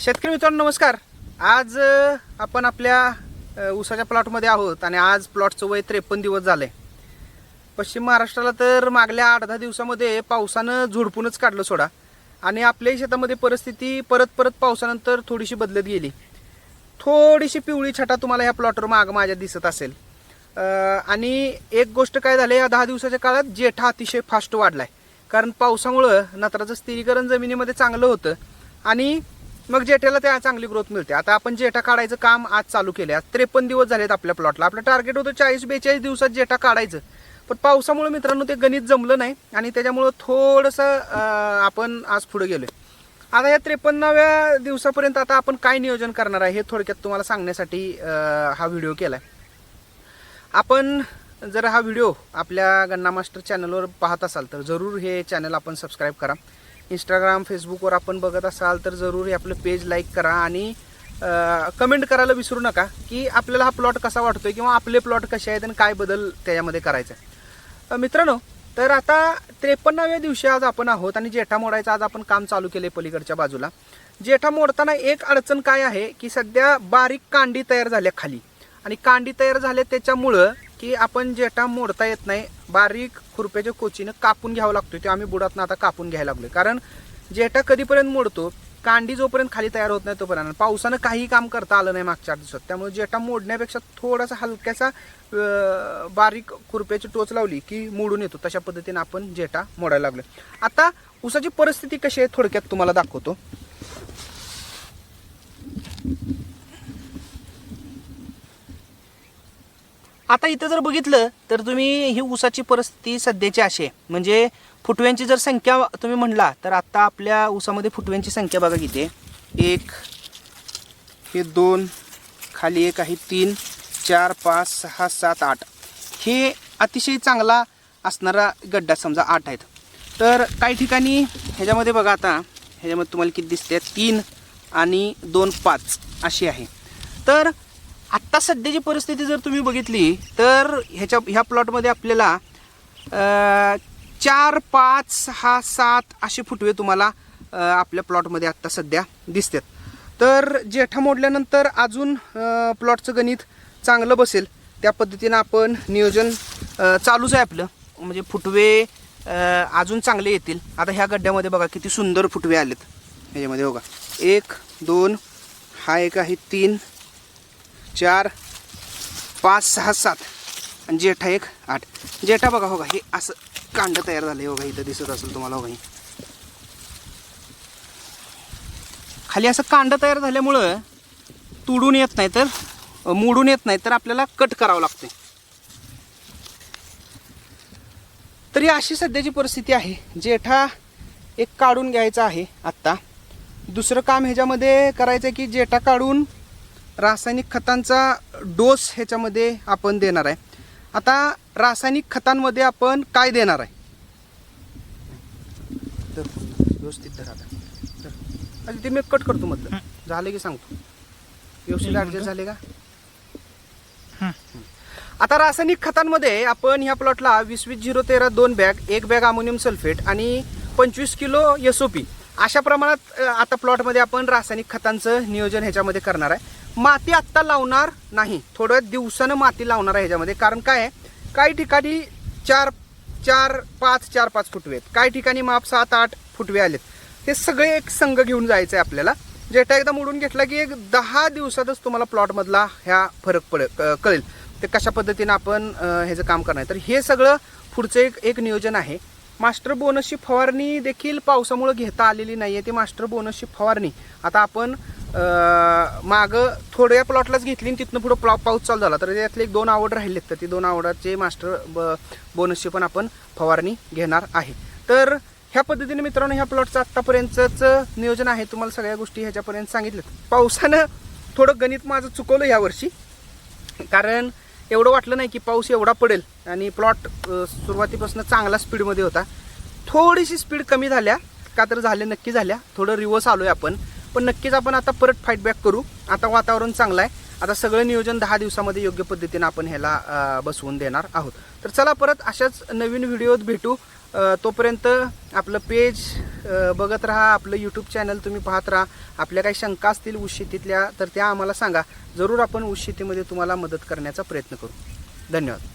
शेतकरी मित्रांनो नमस्कार. आज आपण आपल्या उसाच्या ऊसाच्या प्लॉटमध्ये आहोत आणि आज प्लॉटचं वय त्रेपन्न दिवस झालंय. पश्चिम महाराष्ट्राला तर मागल्या आठ दहा दिवसामध्ये पावसानं झोडपूनच काढलं सोडा. आणि आपल्याही शेतामध्ये परिस्थिती परत परत पावसानंतर थोडीशी बदलत गेली. थोडीशी पिवळी छटा तुम्हाला ह्या प्लॉटवर माग माझ्या दिसत असेल. आणि एक गोष्ट काय झाली या दहा दिवसाच्या काळात जेठा अतिशय फास्ट वाढलाय. कारण पावसामुळं नत्राचं स्थिरीकरण जमिनीमध्ये चांगलं होतं. आणि मग जेठ्याला त्या चांगली ग्रोथ मिळते. आता आपण जेठा काढायचं काम आज चालू केले आज त्रेपन्न दिवस झालेत आपल्या प्लॉटला आपलं टार्गेट होतं चाळीस बेचाळीस दिवसात जेठा काढायचं. पण पावसामुळे मित्रांनो ते गणित जमलं नाही आणि त्याच्यामुळं थोडंसं आपण आज पुढे गेलोय. आता या त्रेपन्नाव्या दिवसापर्यंत आता आपण काय नियोजन करणार आहे हे थोडक्यात तुम्हाला सांगण्यासाठी हा व्हिडिओ केलाय. आपण जर हा व्हिडिओ आपल्या गन्ना मास्टर चॅनलवर पाहत असाल तर जरूर हे चॅनल आपण सबस्क्राईब करा. इंस्टाग्राम फेसबुकवर आपण बघत असाल तर जरूर हे आपलं पेज लाईक करा आणि कमेंट करायला विसरू नका की आपल्याला हा प्लॉट कसा वाटतोय किंवा आपले प्लॉट कसे आहेत आणि काय बदल त्याच्यामध्ये करायचा आहे. मित्रांनो तर आता त्रेपन्नाव्या दिवशी आज आपण आहोत आणि जेठा मोडायचं आज आपण काम चालू केले पलीकडच्या बाजूला जेठा मोडताना एक अडचण काय आहे की सध्या बारीक कांडी तयार झाल्या खाली आणि कांडी तयार झाल्या त्याच्यामुळं की आपण जेठा मोडता येत नाही बारीक खुरप्याच्या कोचीनं कापून घ्यावं लागतो ते आम्ही बुडातनं आता कापून घ्यायला लागलोय. कारण जेठा कधीपर्यंत मोडतो कांडी जोपर्यंत खाली तयार होत नाही तोपर्यंत. पावसानं काही काम करता आलं नाही मागच्या आठ दिवसात. त्यामुळे जेठा मोडण्यापेक्षा थोडासा हलक्याचा बारीक खुरप्याची टोच लावली की मोडून येतो. तशा पद्धतीने आपण जेठा मोडायला लागलो आता ऊसाची परिस्थिती कशी आहे थोडक्यात तुम्हाला दाखवतो. आता इथं जर बघितलं तर तुम्ही ही ऊसाची परिस्थिती सध्याची अशी आहे. म्हणजे फुटव्यांची जर संख्या तुम्ही म्हणला तर आता आपल्या ऊसामध्ये फुटव्यांची संख्या बघा किती आहे. एक हे दोन खाली एक आहे तीन चार पाच सहा सात आठ. हे अतिशय चांगला असणारा गड्डा समजा आठ आहेत. तर काही ठिकाणी ह्याच्यामध्ये बघा आता ह्याच्यामध्ये तुम्हाला किती दिसते? तीन आणि दोन पाच अशी आहे. तर आत्ता सध्याची परिस्थिती जर तुम्ही बघितली तर ह्याच्या ह्या प्लॉटमध्ये आपल्याला चार पाच सहा सात असे फुटवे तुम्हाला आपल्या प्लॉटमध्ये आत्ता सध्या दिसतात. तर जेठा मोडल्यानंतर अजून प्लॉटचं गणित चांगलं बसेल. त्या पद्धतीनं आपण नियोजन चालूच आहे आपलं. म्हणजे फुटवे अजून चांगले येतील. आता ह्या गड्ड्यामध्ये बघा किती सुंदर फुटवे आलेत. ह्याच्यामध्ये बघा. एक दोन हा एक आहे तीन चार पाच सहा सात. आणि जेठा एक आठ. जेठा बघा हो का हे असं कांड तयार झालं हो का इथं दिसत असेल तुम्हाला हो खाली असं कांड तयार झाल्यामुळं तुडून येत नाही तर मोडून येत नाही तर आपल्याला कट करावं लागते तर ही अशी सध्याची परिस्थिती आहे. जेठा एक काढून घ्यायचा आहे आत्ता. दुसरं काम ह्याच्यामध्ये करायचं आहे की जेठा काढून रासायनिक खतांचा डोस ह्याच्यामध्ये आपण देणार आहे. आता रासायनिक खतांमध्ये आपण काय देणार आहे? व्यवस्थित धर ते मी कट करतो म्हटलं. झालं की सांगतो. व्यवस्थित ॲडजस्ट झाले का? आता रासायनिक खतांमध्ये आपण ह्या प्लॉटला वीस वीस झिरो तेरा दोन बॅग एक बॅग अमोनियम सल्फेट आणि पंचवीस किलो एस ओ पी अशा प्रमाणात आता प्लॉटमध्ये आपण रासायनिक खतांचं नियोजन ह्याच्यामध्ये करणार आहे. माती आत्ता लावणार नाही. थोड्या दिवसानं माती लावणार आहे ह्याच्यामध्ये. कारण काय आहे? काही ठिकाणी चार चार पाच चार पाच फुटवे आहेत. काही ठिकाणी माप सात आठ फुटवे आलेत. हे सगळे एक संघ घेऊन जायचं आहे आपल्याला. जेटा एकदा मोडून घेतला की एक दहा दिवसातच तुम्हाला प्लॉटमधला ह्या फरक पडेल कळेल. ते कशा पद्धतीनं आपण ह्याचं काम करणार आहे. तर हे सगळं पुढचं एक एक नियोजन आहे. मास्टर बोनसची फवारणी देखील पावसामुळे घेता आलेली नाही आहे ती मास्टर बोनसची फवारणी. आता आपण मागं थोड्या प्लॉटलाच घेतली आणि तिथनं पुढं प्लॉ पाऊस चालू झाला. तर त्यातले एक दोन आवड राहिलेत तर ती दोन आवडाचे मास्टर ब बोनसची पण आपण फवारणी घेणार आहे. तर ह्या पद्धतीने मित्रांनो ह्या प्लॉटचं आत्तापर्यंतचं नियोजन आहे. तुम्हाला सगळ्या गोष्टी ह्याच्यापर्यंत सांगितल्यात. पावसानं थोडं गणित माझं चुकवलं यावर्षी कारण एवढं वाटलं नाही की पाऊस एवढा पडेल आणि प्लॉट सुरुवातीपासून चांगला स्पीडमध्ये होता. थोडीशी स्पीड कमी झाल्या. का तर झाल्या नक्की झाल्या. थोडं रिवर्स आलोय आपण. पण नक्कीच आपण आता परत फाईटबॅक करू. आता वातावरण चांगलं आहे. आता सगळं नियोजन दहा दिवसामध्ये योग्य पद्धतीनं आपण ह्याला बसवून देणार आहोत. तर चला परत अशाच नवीन व्हिडिओत भेटू. तोपर्यंत आपलं पेज बघत राहा. आपलं यूट्यूब चॅनल तुम्ही पाहत राहा. आपल्या काही शंका असतील ऊस शेतीतल्या तर त्या आम्हाला सांगा. जरूर आपण ऊस शेतीमध्ये तुम्हाला मदत करण्याचा प्रयत्न करू. धन्यवाद.